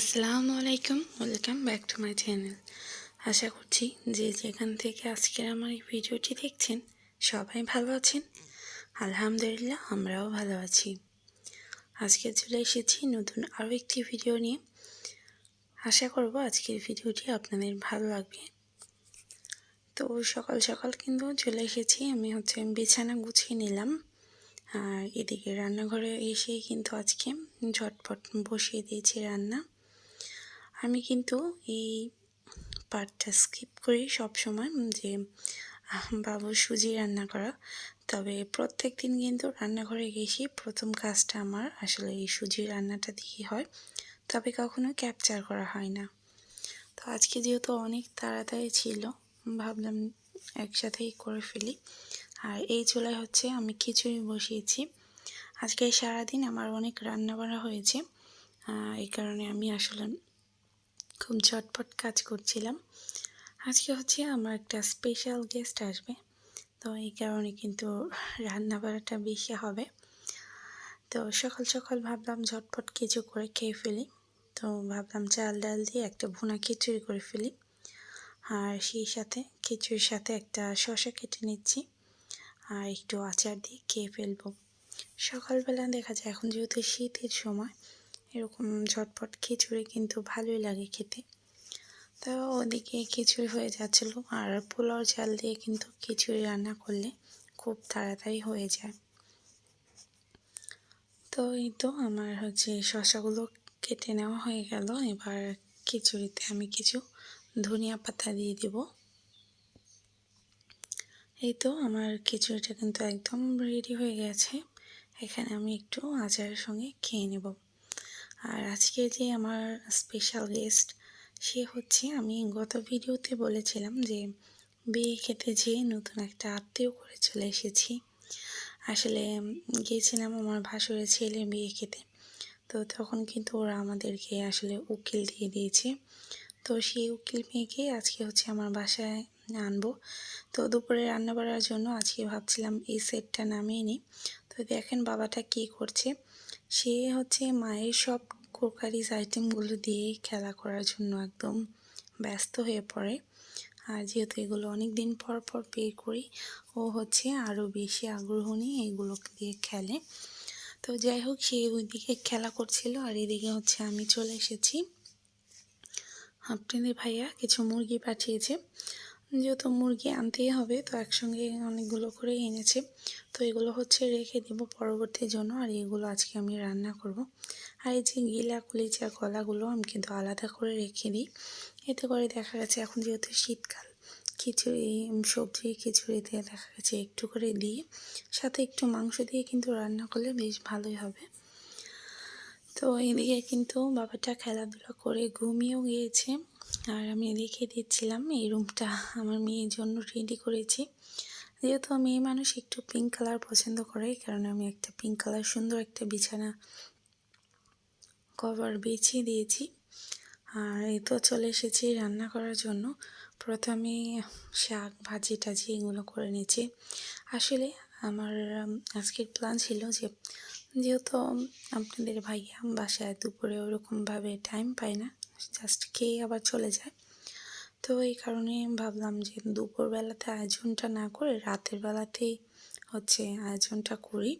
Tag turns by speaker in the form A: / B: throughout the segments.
A: আসসালামু আলাইকুম, welcome back to my channel. আশা করছি যে যেখান থেকে আজকের আমার এই ভিডিওটি দেখছেন, সবাই ভালো আছেন। আলহামদুলিল্লাহ, আমরাও ভালো আছি। আজকে চলে এসেছি নতুন আরও একটি ভিডিও নিয়ে। আশা করব আজকের ভিডিওটি আপনাদের ভালো লাগবে। তো সকাল সকাল কিন্তু চলে এসেছি, আমি হচ্ছে বিছানা গুছিয়ে নিলাম। আর এদিকে রান্নাঘরে এসেই কিন্তু আজকে ঝটপট বসিয়ে দিয়েছি রান্না। আমি কিন্তু এই পার্টটা স্কিপ করি সব সময় যে বাবু সুজি রান্না করা। তবে প্রত্যেক দিন কিন্তু রান্নাঘরে গেছি, প্রথম কাজটা আমার আসলে এই সুজি রান্নাটা দিয়ে হয়। তবে কখনো ক্যাপচার করা হয় না। তো আজকে যেহেতু অনেক তাড়াতাড়ি ছিল, ভাবলাম একসাথেই করে ফেলি। আর এই চুলায় হচ্ছে আমি খিচুড়ি বসিয়েছি। আজকে সারাদিন আমার অনেক রান্না করা হয়েছে এই কারণে আমি আসলে খুব ঝটপট কাজ করছিলাম। আজকে হচ্ছে আমার একটা স্পেশাল গেস্ট আসবে। তো এই কারণে কিন্তু রান্না বাড়াটা বেশি হবে। তো সকাল সকাল ভাবলাম ঝটপট কিছু করে খেয়ে ফেলি। তো ভাবলাম চাল ডাল দিয়ে একটা ভুনা খিচুড়ি করে ফেলি। আর সেই সাথে খিচুড়ির সাথে একটা শশা কেটে নিচ্ছি। আর একটু আচার দিয়ে খেয়ে ফেলব। সকালবেলা দেখা যায় এখন যেহেতু শীতের সময় এরকম ঝটপট খিচুড়ি কিন্তু ভালোই লাগে খেতে। তো ওদিকে খিচুড়ি হয়ে যাচ্ছিল আর পোলাও চাল দিয়ে কিন্তু খিচুড়ি রান্না করলে খুব তাড়াতাড়ি হয়ে যায়। তো এই তো আমার হচ্ছে শশাগুলো কেটে নেওয়া হয়ে গেল। এবার খিচুড়িতে আমি কিছু ধনিয়া পাতা দিয়ে দেব। এই তো আমার খিচুড়িটা কিন্তু একদম রেডি হয়ে গেছে। এখানে আমি একটু আচারের সঙ্গে খেয়ে নেব। আর আজকে যে আমার স্পেশাল গেস্ট সে হচ্ছে আমি গত ভিডিওতে বলেছিলাম যে, বিয়ে খেতে যেয়ে নতুন একটা আত্মীয় করে চলে এসেছি। আসলে গিয়েছিলাম আমার ভাসুরের ছেলে বিয়ে খেতে। তো তখন কিন্তু ওরা আমাদেরকে আসলে উকিল দিয়ে দিয়েছে। তো সেই উকিল মেয়েকে আজকে হচ্ছে আমার বাসায় আনব। তো দুপুরে রান্না বাড়ার জন্য আজকে ভাবছিলাম এই সেটটা নামিয়ে নিই। তো দেখেন বাবাটা কি করছে। সে হচ্ছে মায়ের সব কুকারিজ আইটেমগুলো দিয়ে খেলা করার জন্য একদম ব্যস্ত হয়ে পড়ে। আর যেহেতু এগুলো অনেক দিন পর পর পে করি, ও হচ্ছে আরও বেশি আগ্রহ নিয়ে এগুলো দিয়ে খেলে। তো যাই হোক, সে ওইদিকে খেলা করছিল আর এদিকে হচ্ছে আমি চলে এসেছি। আপনাদের ভাইয়া কিছু মুরগি পাঠিয়েছে। যেহেতু মুরগি আনতেই হবে, তো একসঙ্গে অনেকগুলো করে এনেছে। তো এগুলো হচ্ছে রেখে দেব পরবর্তী জন্য, আর এগুলো আজকে আমি রান্না করব। আর এই যে গিলা, কুলিচা, কলাগুলো আমি কিন্তু আলাদা করে রেখে দিই। এতে করে দেখা গেছে এখন যেহেতু শীতকাল, খিচুড়ি সবজি খিচুড়িতে দেখা গেছে একটু করে দিয়ে সাথে একটু মাংস দিয়ে কিন্তু রান্না করলে বেশ ভালোই হবে। তো এদিকে কিন্তু বাবাটা খেলাধুলা করে ঘুমিয়েও গিয়েছে। আর আমি দেখিয়ে দিচ্ছিলাম এই রুমটা আমার মেয়ের জন্য রেডি করেছি। যেহেতু মেয়ে মানুষ একটু পিঙ্ক কালার পছন্দ করে কারণ আমি একটা পিঙ্ক কালার সুন্দর একটা বিছানা কভার বেছিয়ে দিয়েছি। আর এই তো চলে এসেছি রান্না করার জন্য। প্রথমে শাক, ভাজি টাজি এগুলো করে নিয়েছি আসলে আমার আজকের প্ল্যান ছিল যে, যেহেতু আপনাদের ভাইয়া বাসায় দুপুরে ওরকমভাবে টাইম পায় না জাস্ট খেয়ে আবার চলে যায়। তো এই কারণে ভাবলাম যে দুপুরবেলাতে আয়োজনটা না করে রাতের বেলাতেই হচ্ছে আয়োজনটা করি।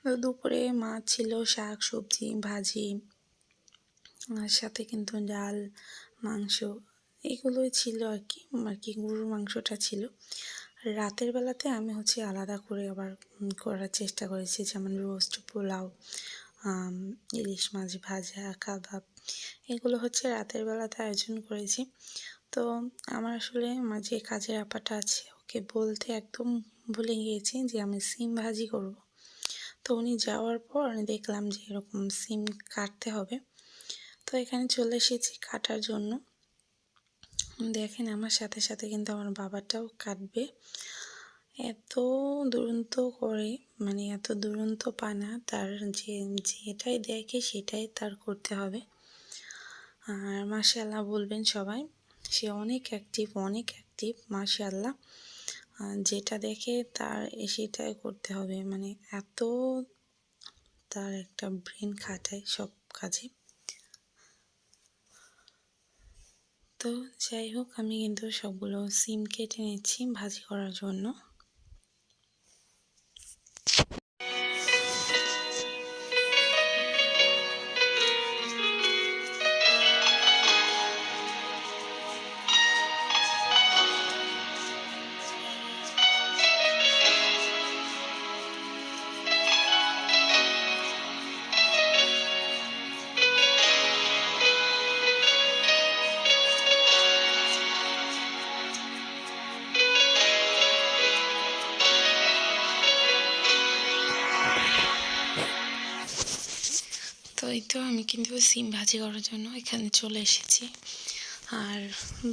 A: তো দুপুরে মাছ ছিল শাক, সবজি, ভাজি, আর সাথে কিন্তু ডাল, মাংস এগুলোই ছিল আর কি আর কি গরুর মাংসটা ছিল। রাতের বেলাতে আমি হচ্ছে আলাদা করে আবার করার চেষ্টা করেছি, যেমন রোস্ট, পোলাও ইলিশ মাছ ভাজা, কাবাব এগুলো হচ্ছে রাতের বেলাতে আয়োজন করেছি। তো আমার আসলে যে কাজের আপাটা আছে, ওকে বলতে একদম ভুলে গিয়েছি যে আমি সিম ভাজি করব। তো উনি যাওয়ার পর দেখলাম যে এরকম সিম কাটতে হবে। তো এখানে চলে এসেছি কাটার জন্য। দেখেন আমার সাথে সাথে কিন্তু আমার বাবাটাও কাটবে। এত দুরন্ত করে মানে এত দুরন্ত পানা তার যে, যেটাই দেখে সেটাই তার করতে হবে। আর মাশাল্লাহ বলবেন সবাই, সে অনেক অ্যাক্টিভ অনেক অ্যাক্টিভ মাশাল্লাহ যেটা দেখে তার সেটাই করতে হবে। মানে এত তার একটা ব্রেন খাটায় সব কাজে। তো যাই হোক, আমি কিন্তু সবগুলো সিম কেটে নিচ্ছি ভাজি করার জন্য। এই তো আমি কিন্তু সিম ভাজি করার জন্য এখানে চলে এসেছি। আর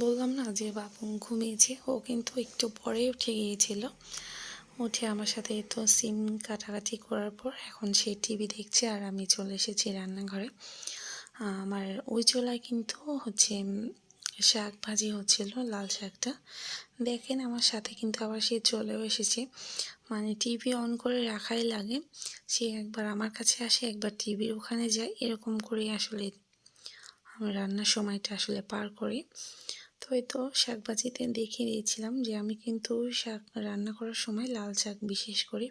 A: বললাম না যে বাবু ঘুমিয়েছে, ও কিন্তু একটু পরে উঠে গিয়েছিল। উঠে আমার সাথে তো সিম কাটাকাটি করার পর এখন সে টিভি দেখছে আর আমি চলে এসেছি রান্নাঘরে। আমার ওই চোলায় কিন্তু হচ্ছে শাক ভাজি হচ্ছিল, লাল শাকটা। দেখেন আমার সাথে কিন্তু আবার সে চলেও এসেছে। মানে টিভি অন করে রাখাই লাগে। সে একবার আমার কাছে আসে, একবার টিভির ওখানে যায়, এরকম করে আসলে আমি রান্নার সময়টা আসলে পার করি। তো এই তো শাক ভাজিতে দেখিয়ে দিয়েছিলাম যে আমি কিন্তু শাক রান্না করার সময় লাল শাক বিশেষ করি।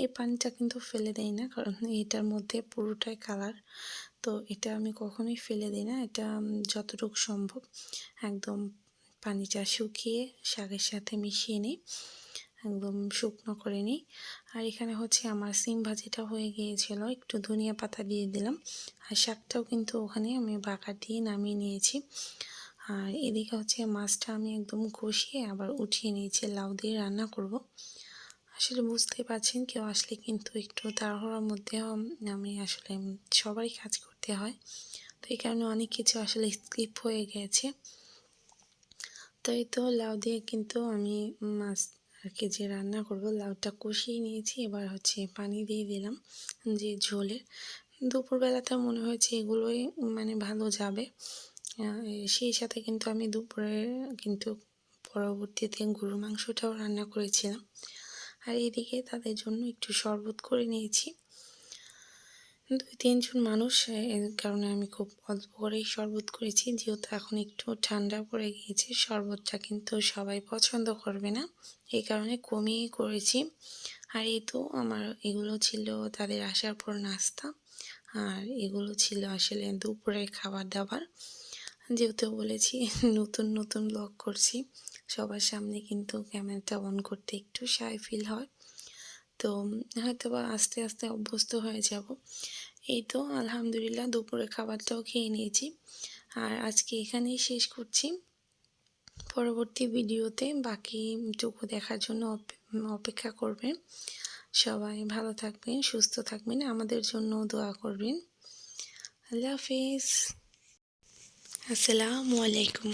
A: এই পানিটা কিন্তু ফেলে দেই না, কারণ এটার মধ্যে পুরোটাই কালার তো এটা আমি কখনোই ফেলে দিই না, এটা যতটুকু সম্ভব একদম পানিটা শুকিয়ে শাকের সাথে মিশিয়ে নিই। একদম শুকনো করে নিই। আর এখানে হচ্ছে আমার সিম ভাজিটা হয়ে গিয়েছিল, একটু ধনিয়া পাতা দিয়ে দিলাম। আর শাকটাও কিন্তু ওখানে আমি বাঁকা দিয়ে নামিয়ে নিয়েছি। আর এদিকে হচ্ছে মাছটা আমি একদম কষিয়ে আবার উঠিয়ে নিয়েছি, লাউ দিয়ে রান্না করব। আসলে বুঝতে পারছেন কেউ আসলে কিন্তু একটু তাড়াহুড়ার মধ্যে আমি আসলে সবারই কাজ করতে হয়। তো এই কারণে অনেক কিছু আসলে স্কিপ হয়ে গেছে। তাই তো লাউ দিয়ে কিন্তু আমি মাছ আর কি যে রান্না করব, লাউটা কষিয়ে নিয়েছি। এবার হচ্ছে পানি দিয়ে দিলাম যে ঝোলের দুপুরবেলাতে মনে হয়েছে এগুলোই মানে ভালো যাবে। সেই সাথে কিন্তু আমি দুপুরে কিন্তু পরবর্তীতে গরুর মাংসটাও রান্না করেছিলাম। আর এদিকে তাদের জন্য একটু শরবত করে নিয়েছি। দুই তিনজন মানুষ এর কারণে আমি খুব অল্প করেই শরবত করেছি। যেহেতু এখন একটু ঠান্ডা পড়ে গিয়েছে, শরবতটা কিন্তু সবাই পছন্দ করবে না। এই কারণে কমিয়ে করেছি। আর এই তো আমার, এগুলো ছিল তাদের আসার পর নাস্তা। আর এগুলো ছিল আসলে দুপুরের খাবার দাবার যেহেতু বলেছি, নতুন নতুন ব্লগ করছি, সবার সামনে কিন্তু ক্যামেরাটা অন করতে একটু সাই ফিল হয়। তো হয়তো বা আস্তে আস্তে অভ্যস্ত হয়ে যাব। এই তো আলহামদুলিল্লাহ দুপুরে খাবারটাও খেয়ে নিয়েছি। আর আজকে এখানেই শেষ করছি। পরবর্তী ভিডিওতে বাকি বাকিটুকু দেখার জন্য অপেক্ষা করবেন। সবাই ভালো থাকবেন, সুস্থ থাকবেন, আমাদের জন্য দোয়া করবেন। আল্লাহ হাফিজ। আসসালামু আলাইকুম।